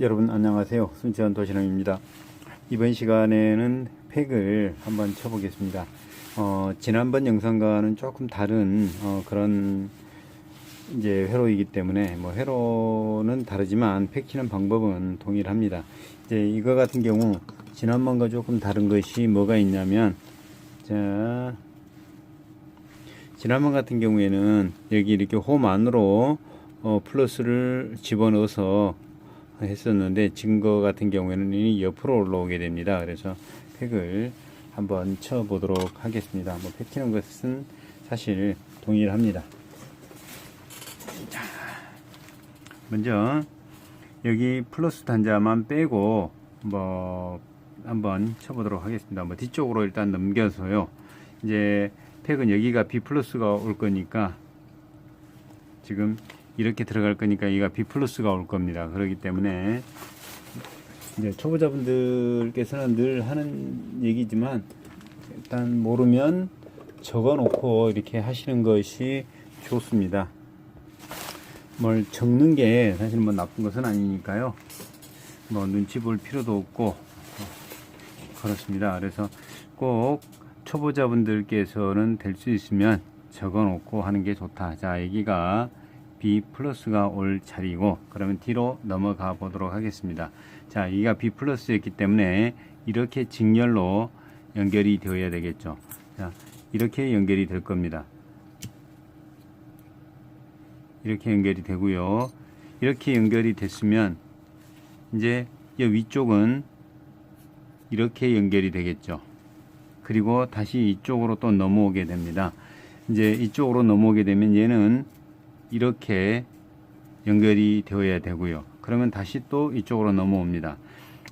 여러분 안녕하세요. 순천 도시남입니다. 이번 시간에는 팩을 한번 쳐보겠습니다. 어, 지난번 영상과는 조금 다른 어, 그런 이제 회로이기 때문에 뭐 회로는 다르지만 팩 치는 방법은 동일합니다. 이제 이거 같은 경우 지난번과 조금 다른 것이 뭐가 있냐면 자 지난번 같은 경우에는 여기 이렇게 홈 안으로 어, 플러스를 집어넣어서 했었는데 지금 거 같은 경우에는 이 옆으로 올라오게 됩니다. 그래서 팩을 한번 쳐 보도록 하겠습니다. 뭐 팩치는 것은 사실 동일합니다. 자, 먼저 여기 플러스 단자만 빼고 뭐 한번 쳐보도록 하겠습니다. 뭐 뒤쪽으로 일단 넘겨서요. 이제 팩은 여기가 B 플러스가 올 거니까 지금 이렇게 들어갈 거니까 여기가 B 플러스가 올 겁니다. 그렇기 때문에 이제 초보자분들께서는 늘 하는 얘기지만 일단 모르면 적어 놓고 이렇게 하시는 것이 좋습니다. 뭘 적는 게 사실 뭐 나쁜 것은 아니니까요. 뭐 눈치 볼 필요도 없고 그렇습니다. 그래서 꼭 초보자분들께서는 될 수 있으면 적어 놓고 하는 게 좋다. 자, 여기가 B 플러스가 올 자리고 그러면 뒤로 넘어가 보도록 하겠습니다. 자, 여기가 B 플러스였기 때문에 이렇게 직렬로 연결이 되어야 되겠죠. 자, 이렇게 연결이 될 겁니다. 이렇게 연결이 되고요. 이렇게 연결이 됐으면 이제 이 위쪽은 이렇게 연결이 되겠죠. 그리고 다시 이쪽으로 또 넘어오게 됩니다. 이제 이쪽으로 넘어오게 되면 얘는 이렇게 연결이 되어야 되고요. 그러면 다시 또 이쪽으로 넘어옵니다.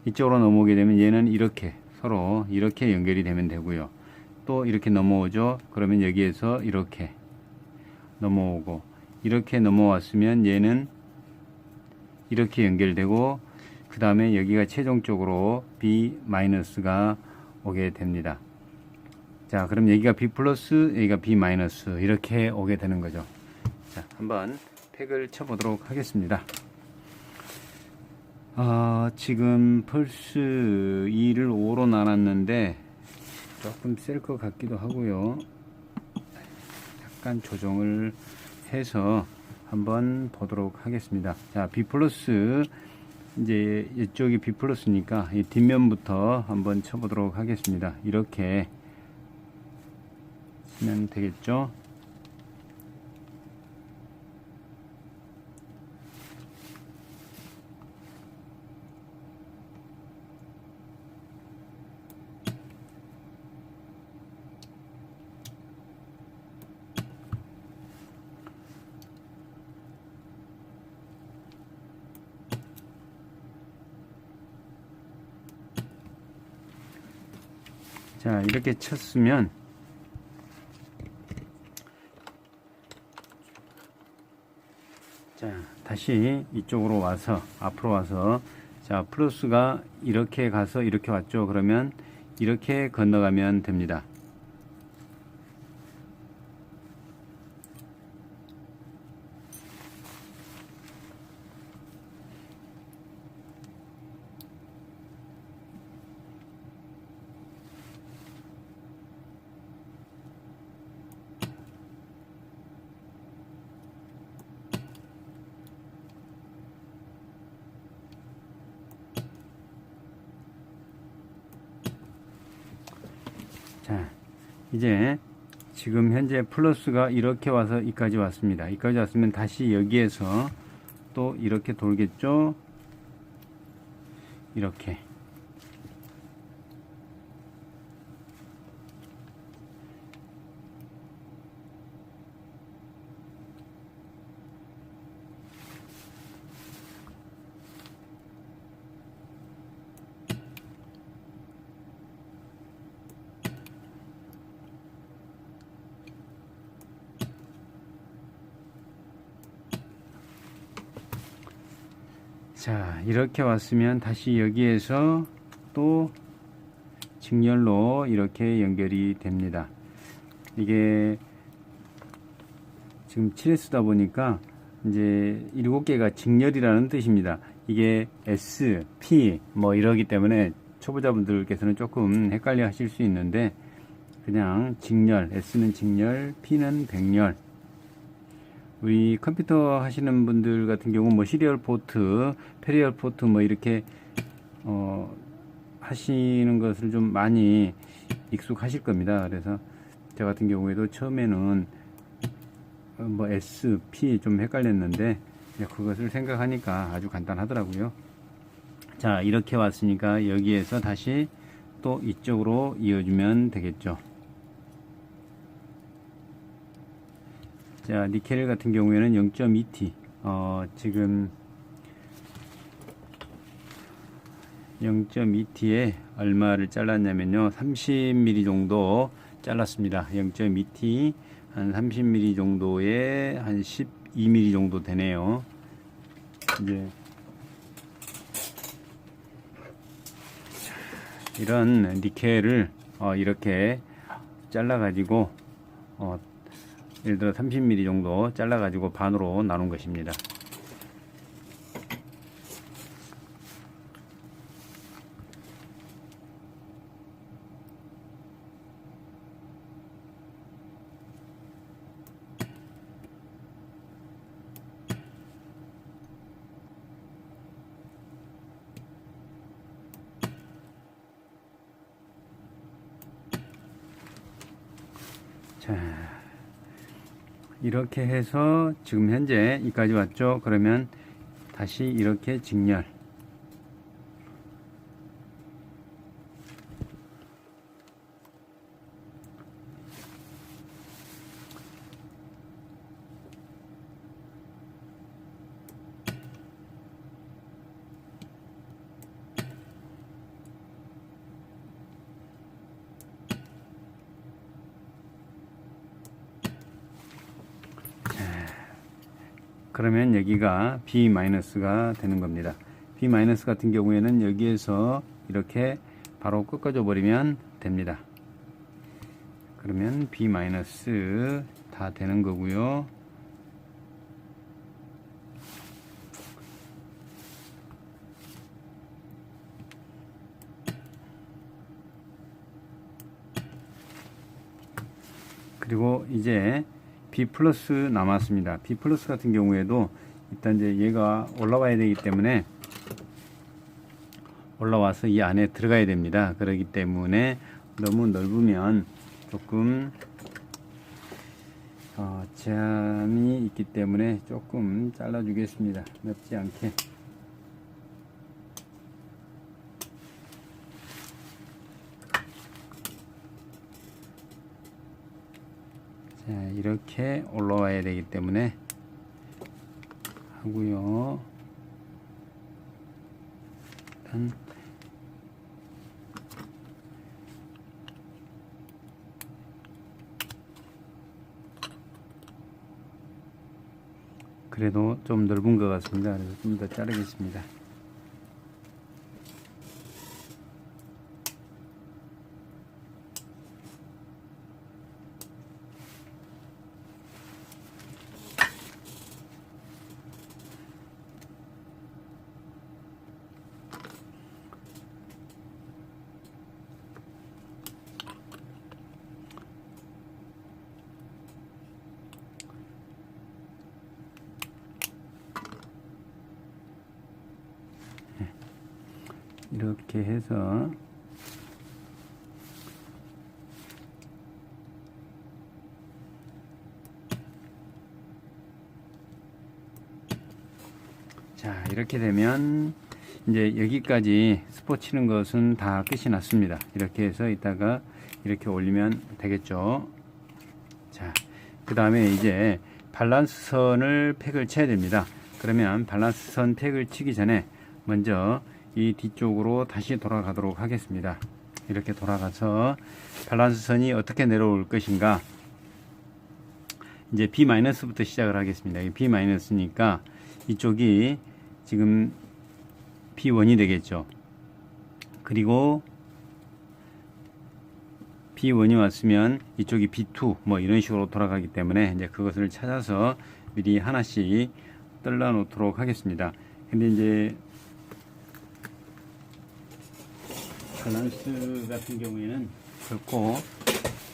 이쪽으로 넘어오게 되면 얘는 이렇게 서로 이렇게 연결이 되면 되고요. 또 이렇게 넘어오죠. 그러면 여기에서 이렇게 넘어오고 이렇게 넘어왔으면 얘는 이렇게 연결되고 그 다음에 여기가 최종적으로 B-가 오게 됩니다. 자, 그럼 여기가 B 플러스, 여기가 B 마이너스 이렇게 오게 되는 거죠. 자, 한번 팩을 쳐보도록 하겠습니다. 아, 지금 펄스 2를 5로 나눴는데 조금 셀 것 같기도 하고요. 약간 조정을 해서 한번 보도록 하겠습니다. 자, B 플러스 이제 이쪽이 B 플러스니까 이 뒷면부터 한번 쳐보도록 하겠습니다. 이렇게 치면 되겠죠? 자, 이렇게 쳤으면 자, 다시 이쪽으로 와서 앞으로 와서 자, 플러스가 이렇게 가서 이렇게 왔죠. 그러면 이렇게 건너가면 됩니다. 자, 이제 지금 현재 플러스가 이렇게 와서 이까지 왔습니다. 이까지 왔으면 다시 여기에서 또 이렇게 돌겠죠? 이렇게. 자, 이렇게 왔으면 다시 여기에서 또 직렬로 이렇게 연결이 됩니다. 이게 지금 7S다 보니까 이제 일곱 개가 직렬이라는 뜻입니다. 이게 S, P 뭐 이러기 때문에 초보자분들께서는 조금 헷갈려 하실 수 있는데 그냥 직렬, S는 직렬, P는 백렬. 우리 컴퓨터 하시는 분들 같은 경우 뭐 시리얼 포트, 페리얼 포트 뭐 이렇게 어 하시는 것을 좀 많이 익숙하실 겁니다. 그래서 저 같은 경우에도 처음에는 어, 뭐 S, P 좀 헷갈렸는데 그것을 생각하니까 아주 간단하더라고요. 자, 이렇게 왔으니까 여기에서 다시 또 이쪽으로 이어주면 되겠죠. 자, 니켈 같은 경우에는 0.2T. 어, 지금 0.2T에 얼마를 잘랐냐면요. 30mm 정도 잘랐습니다. 0.2T 한 30mm 정도에 한 12mm 정도 되네요. 이제 이런 니켈을 어, 이렇게 잘라 가지고 어, 예를 들어 30mm 정도 잘라 가지고 반으로 나눈 것입니다. 이렇게 해서 지금 현재 이까지 왔죠. 그러면 다시 이렇게 직렬. 그러면 여기가 B-가 되는 겁니다. B- 같은 경우에는 여기에서 이렇게 바로 꺾어줘 버리면 됩니다. 그러면 B- 다 되는 거고요. 그리고 이제 B 플러스 남았습니다. B 플러스 같은 경우에도 일단 이제 얘가 올라와야 되기 때문에 올라와서 이 안에 들어가야 됩니다. 그렇기 때문에 너무 넓으면 조금 어, 제한이 있기 때문에 조금 잘라 주겠습니다. 넓지 않게. 이렇게 올라와야 되기 때문에 하고요. 일단 그래도 좀 넓은 것 같습니다. 그래서 좀 더 자르겠습니다. 이렇게 해서 자 이렇게 되면 이제 여기까지 스포 치는 것은 다 끝이 났습니다. 이렇게 해서 이따가 이렇게 올리면 되겠죠? 자그 다음에 이제 밸런스 선을 팩을 쳐야 됩니다. 그러면 밸런스 선 팩을 치기 전에 먼저 이 뒤쪽으로 다시 돌아가도록 하겠습니다. 이렇게 돌아가서 밸런스 선이 어떻게 내려올 것인가 이제 B-부터 시작을 하겠습니다. B-니까 이쪽이 지금 B1이 되겠죠. 그리고 B1이 왔으면 이쪽이 B2 뭐 이런 식으로 돌아가기 때문에 이제 그것을 찾아서 미리 하나씩 떨라 놓도록 하겠습니다. 근데 이제 밸런스 같은 경우에는 결코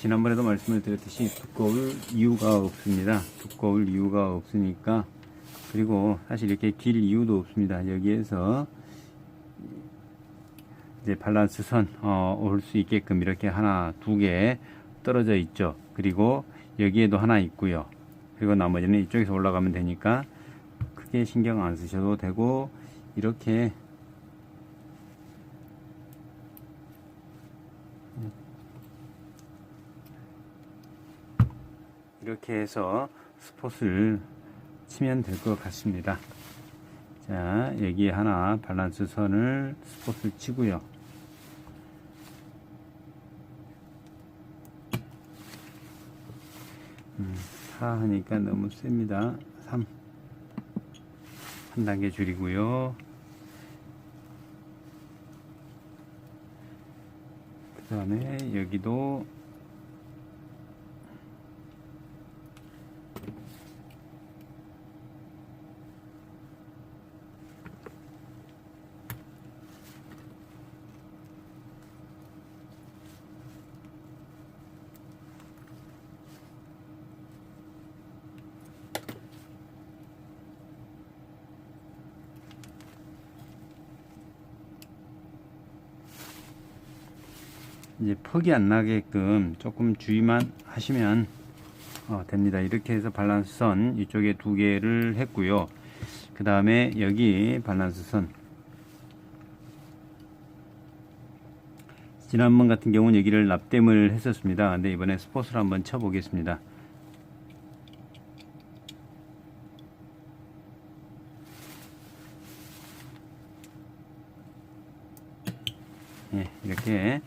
지난번에도 말씀을 드렸듯이 두꺼울 이유가 없습니다. 두꺼울 이유가 없으니까 그리고 사실 이렇게 길 이유도 없습니다. 여기에서 이제 밸런스 선, 어, 올 수 있게끔 이렇게 하나, 두 개 떨어져 있죠. 그리고 여기에도 하나 있고요. 그리고 나머지는 이쪽에서 올라가면 되니까 크게 신경 안 쓰셔도 되고, 이렇게 이렇게 해서 스폿을 치면 될 것 같습니다. 자, 여기에 하나 밸런스 선을 스폿을 치고요. 음, 4 하니까 너무 셉니다. 3. 한 단계 줄이고요. 그 다음에 여기도 퍽이 안 나게끔 조금 주의만 하시면 어, 됩니다. 이렇게 해서 밸런스 선 이쪽에 두 개를 했고요. 그 다음에 여기 밸런스 선 지난번 같은 경우는 여기를 납땜을 했었습니다. 근데 이번에 스포츠를 한번 쳐보겠습니다. 예, 이렇게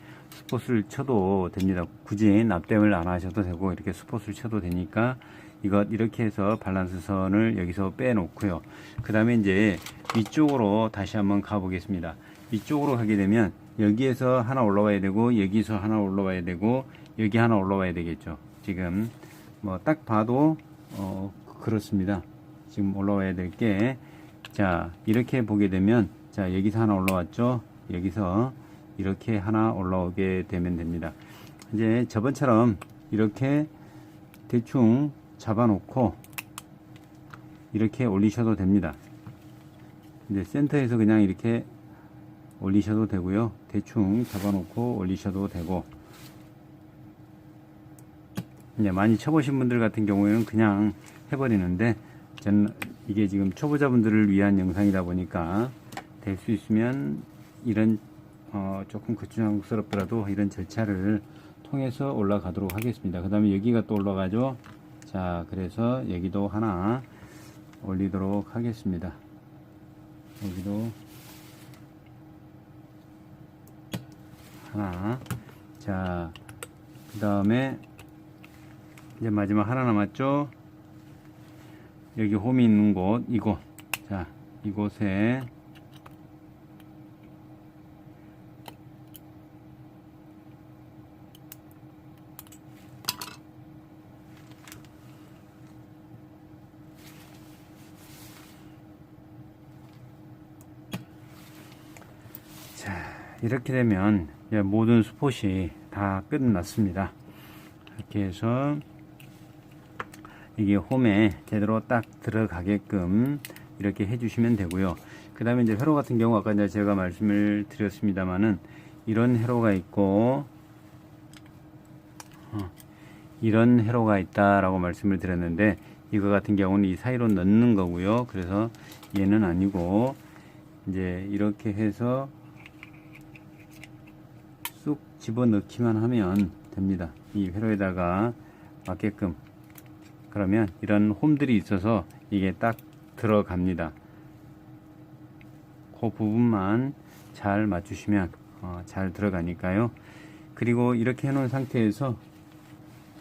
스포츠를 쳐도 됩니다. 굳이 납땜을 안 하셔도 되고 이렇게 스포츠를 쳐도 되니까 이것 이렇게 해서 밸런스 선을 여기서 빼놓고요. 그 다음에 이제 위쪽으로 다시 한번 가보겠습니다. 위쪽으로 가게 되면 여기에서 하나 올라와야 되고 여기서 하나 올라와야 되고 여기 하나 올라와야 되겠죠. 지금 뭐 딱 봐도 어 그렇습니다. 지금 올라와야 될 게 자 이렇게 보게 되면 자 여기서 하나 올라왔죠. 여기서 이렇게 하나 올라오게 되면 됩니다. 이제 저번처럼 이렇게 대충 잡아 놓고 이렇게 올리셔도 됩니다. 이제 센터에서 그냥 이렇게 올리셔도 되고요. 대충 잡아 놓고 올리셔도 되고 이제 많이 쳐보신 분들 같은 경우에는 그냥 해버리는데 저는 이게 지금 초보자분들을 위한 영상이다 보니까 될 수 있으면 이런 어, 조금 거추장스럽더라도 이런 절차를 통해서 올라가도록 하겠습니다. 그 다음에 여기가 또 올라가죠. 자, 그래서 여기도 하나 올리도록 하겠습니다. 여기도 하나. 자, 그 다음에 이제 마지막 하나 남았죠. 여기 홈이 있는 곳, 이곳. 자, 이곳에 자, 이렇게 되면 모든 스폿이 다 끝났습니다. 이렇게 해서 이게 홈에 제대로 딱 들어가게끔 이렇게 해주시면 되고요. 그 다음에 이제 회로 같은 경우 아까 이제 제가 말씀을 드렸습니다만은 이런 회로가 있고 어, 이런 회로가 있다라고 말씀을 드렸는데 이거 같은 경우는 이 사이로 넣는 거고요. 그래서 얘는 아니고 이제 이렇게 해서 쑥 집어넣기만 하면 됩니다. 이 회로에다가 맞게끔 그러면 이런 홈들이 있어서 이게 딱 들어갑니다. 그 부분만 잘 맞추시면 어, 잘 들어가니까요. 그리고 이렇게 해 놓은 상태에서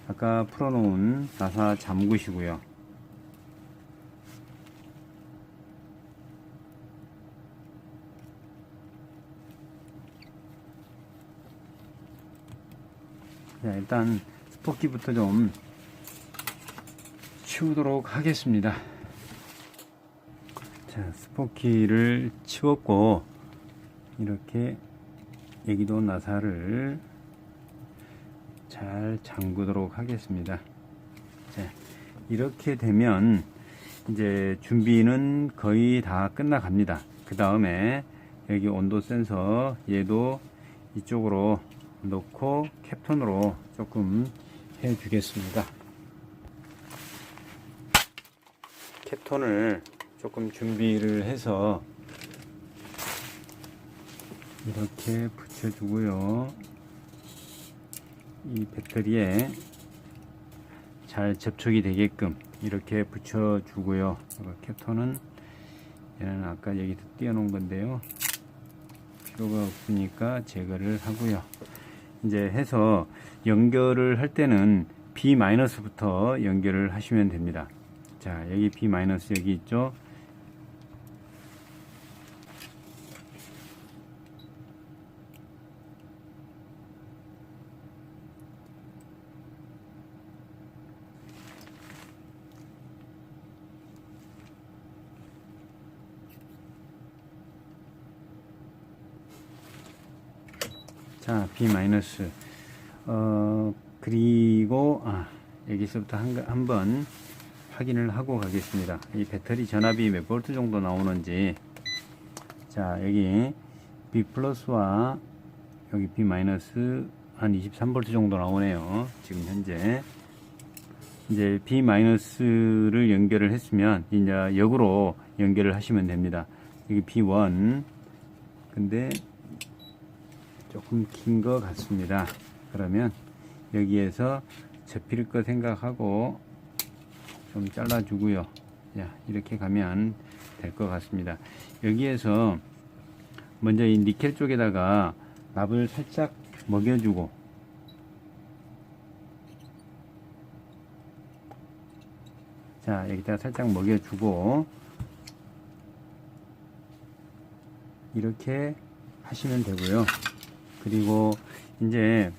아까 풀어 놓은 나사 잠그시고요. 자, 일단 스포키부터 좀 치우도록 하겠습니다. 자, 스포키를 치웠고 이렇게 여기도 나사를 잘 잠그도록 하겠습니다. 자, 이렇게 되면 이제 준비는 거의 다 끝나갑니다. 그 다음에 여기 온도 센서 얘도 이쪽으로 놓고 캡톤으로 조금 해 주겠습니다. 캡톤을 조금 준비를 해서 이렇게 붙여주고요. 이 배터리에 잘 접촉이 되게끔 이렇게 붙여주고요. 캡톤은 얘는 아까 여기 띄워 놓은 건데요. 필요가 없으니까 제거를 하고요. 이제 해서 연결을 할 때는 B-부터 연결을 하시면 됩니다. 자, 여기 B- 여기 있죠? 자, B 마이너스. 어, 그리고, 아, 여기서부터 한, 한번 확인을 하고 가겠습니다. 이 배터리 전압이 몇 볼트 정도 나오는지. 자, 여기 B 플러스와 여기 B 마이너스 한 23볼트 정도 나오네요. 지금 현재. 이제 B 마이너스를 연결을 했으면 이제 역으로 연결을 하시면 됩니다. 여기 B1. 근데 조금 긴 것 같습니다. 그러면 여기에서 접힐 거 생각하고 좀 잘라주고요. 자, 이렇게 가면 될 것 같습니다. 여기에서 먼저 이 니켈 쪽에다가 납을 살짝 먹여주고 자, 여기다가 살짝 먹여주고 이렇게 하시면 되고요. 그리고 이제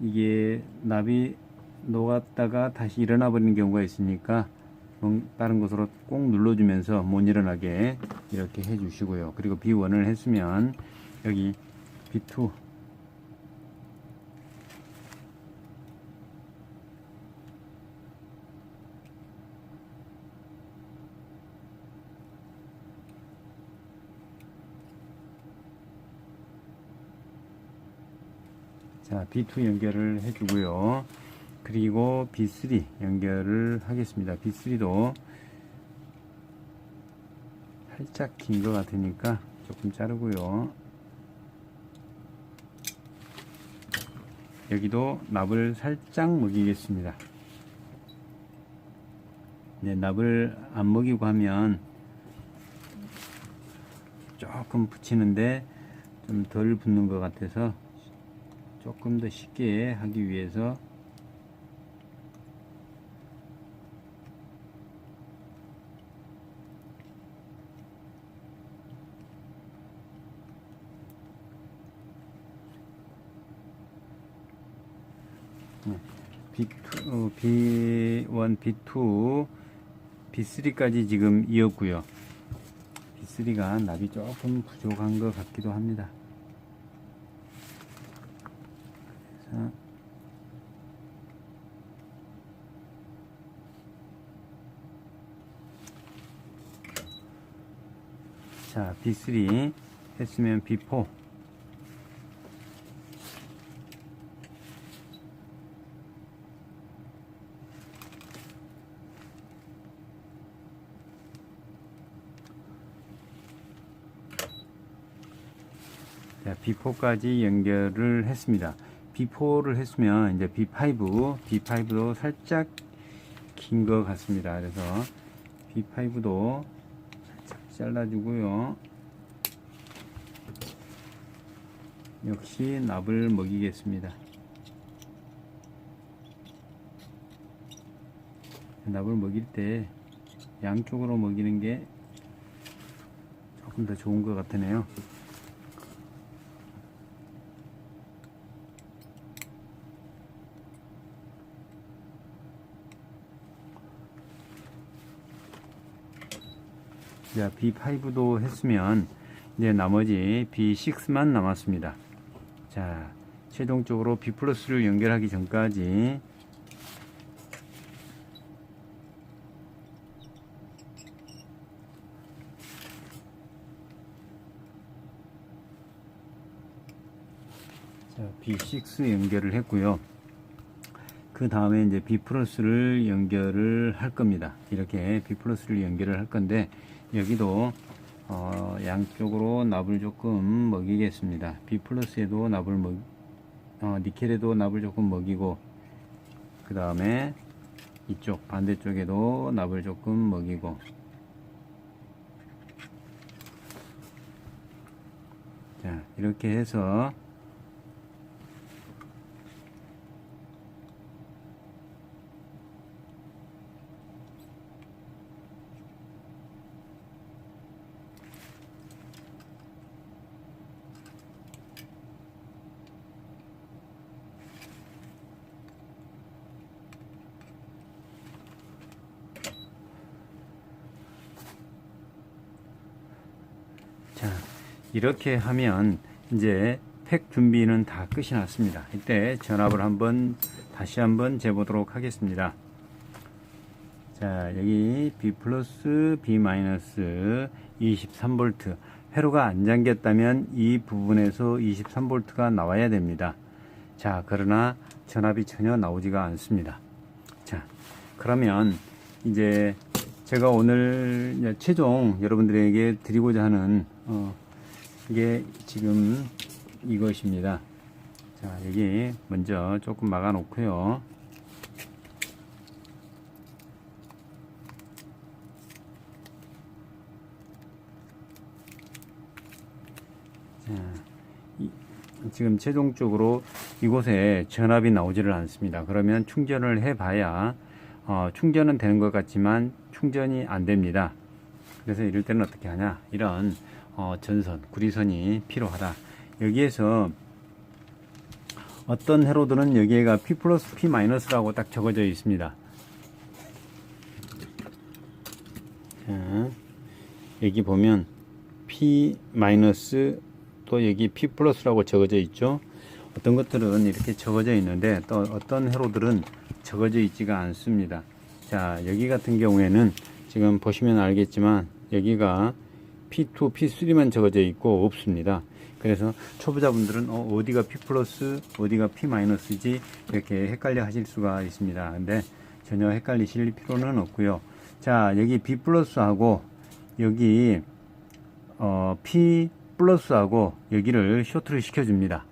이게 납이 녹았다가 다시 일어나 버리는 경우가 있으니까 음, 다른 곳으로 꼭 눌러주면서 못 일어나게 이렇게 해 주시고요. 그리고 B1을 했으면 여기 B2 자, B2 연결을 해주고요. 그리고 B3 연결을 하겠습니다. B3도 살짝 긴 것 같으니까 조금 자르고요. 여기도 납을 살짝 먹이겠습니다. 네, 납을 안 먹이고 하면 조금 붙이는데 좀 덜 붙는 것 같아서 조금 더 쉽게 하기 위해서 B2, 어, B1, B2, B3까지 지금 이었고요. B3가 납이 조금 부족한 것 같기도 합니다. 그래서 자, B3 했으면 B4 자, B4까지 연결을 했습니다. B4를 했으면 이제 B5, B5도 살짝 긴 것 같습니다. 그래서 B5도 살짝 잘라주고요. 역시 납을 먹이겠습니다. 납을 먹일 때 양쪽으로 먹이는 게 조금 더 좋은 것 같으네요. 자, B5도 했으면 이제 나머지 B6만 남았습니다. 자, 최종적으로 B 플러스를 연결하기 전까지 자, B6 연결을 했고요. 그 다음에 이제 B 플러스를 연결을 할 겁니다. 이렇게 B 플러스를 연결을 할 건데 여기도 어, 양쪽으로 납을 조금 먹이겠습니다. B 플러스에도 납을 먹, 어, 니켈에도 납을 조금 먹이고 그 다음에 이쪽 반대쪽에도 납을 조금 먹이고 자 이렇게 해서 자, 이렇게 하면 이제 팩 준비는 다 끝이 났습니다. 이때 전압을 한번 다시 한번 재보도록 하겠습니다. 자, 여기 B 플러스 B 마이너스 23V 회로가 안 잠겼다면 이 부분에서 23V가 나와야 됩니다. 자, 그러나 전압이 전혀 나오지가 않습니다. 자, 그러면 이제 제가 오늘 최종 여러분들에게 드리고자 하는 어, 이게 지금 이것입니다. 자, 여기 먼저 조금 막아 놓고요. 지금 최종적으로 이곳에 전압이 나오지를 않습니다. 그러면 충전을 해봐야 어, 충전은 되는 것 같지만 충전이 안 됩니다. 그래서 이럴 때는 어떻게 하냐? 이런 어, 전선, 구리선이 필요하다. 여기에서 어떤 회로들은 여기에가 P 플러스 P 마이너스라고 딱 적어져 있습니다. 자, 여기 보면 P 마이너스 또 여기 P 플러스라고 적어져 있죠. 어떤 것들은 이렇게 적어져 있는데 또 어떤 회로들은 적어져 있지가 않습니다. 자, 여기 같은 경우에는 지금 보시면 알겠지만 여기가 P2, P3만 적어져 있고 없습니다. 그래서 초보자분들은 어, 디가 P 플러스, 어디가 P 마이너스지 이렇게 헷갈려 하실 수가 있습니다. 근데 전혀 헷갈리실 필요는 없고요. 자, 여기 B 플러스하고 여기 어, P 플러스하고 여기를 쇼트를 시켜줍니다.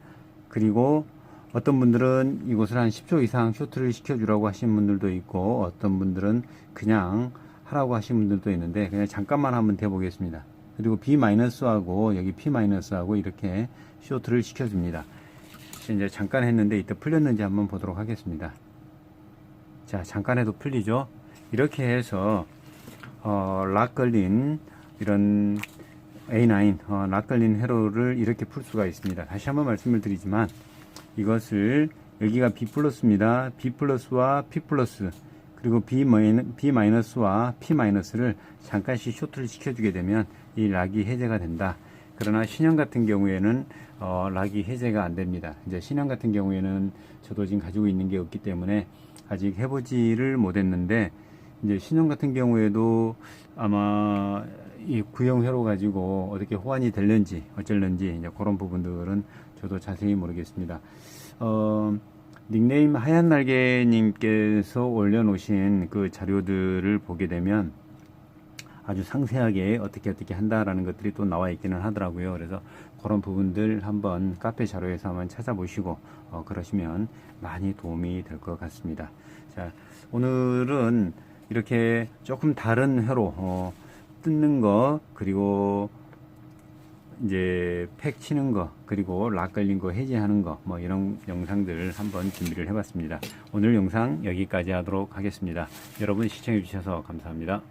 그리고 어떤 분들은 이곳을 한 10초 이상 쇼트를 시켜주라고 하신 분들도 있고 어떤 분들은 그냥 하라고 하신 분들도 있는데 그냥 잠깐만 한번 대보겠습니다. 그리고 B-하고 여기 P-하고 이렇게 쇼트를 시켜줍니다. 이제 잠깐 했는데 이때 풀렸는지 한번 보도록 하겠습니다. 자, 잠깐 해도 풀리죠? 이렇게 해서 어, 락 걸린 이런 A9 어, 락 걸린 회로를 이렇게 풀 수가 있습니다. 다시 한번 말씀을 드리지만 이것을 여기가 B 플러스입니다. B 플러스와 P 플러스 그리고 B, 마이너스와 P 마이너스를 잠깐씩 쇼트를 시켜주게 되면 이 락이 해제가 된다. 그러나 신형 같은 경우에는 어, 락이 해제가 안 됩니다. 이제 신형 같은 경우에는 저도 지금 가지고 있는 게 없기 때문에 아직 해보지를 못했는데 이제 신형 같은 경우에도 아마 이 구형 회로 가지고 어떻게 호환이 될는지 어쩔는지 이제 그런 부분들은 저도 자세히 모르겠습니다. 어, 닉네임 하얀 날개님께서 올려놓으신 그 자료들을 보게 되면 아주 상세하게 어떻게 어떻게 한다라는 것들이 또 나와 있기는 하더라고요. 그래서 그런 부분들 한번 카페 자료에서 한번 찾아보시고 어, 그러시면 많이 도움이 될 것 같습니다. 자, 오늘은 이렇게 조금 다른 회로 어, 뜯는 거 그리고 이제 팩 치는 거 그리고 락 걸린 거 해제하는 거 뭐 이런 영상들 한번 준비를 해봤습니다. 오늘 영상 여기까지 하도록 하겠습니다. 여러분 시청해 주셔서 감사합니다.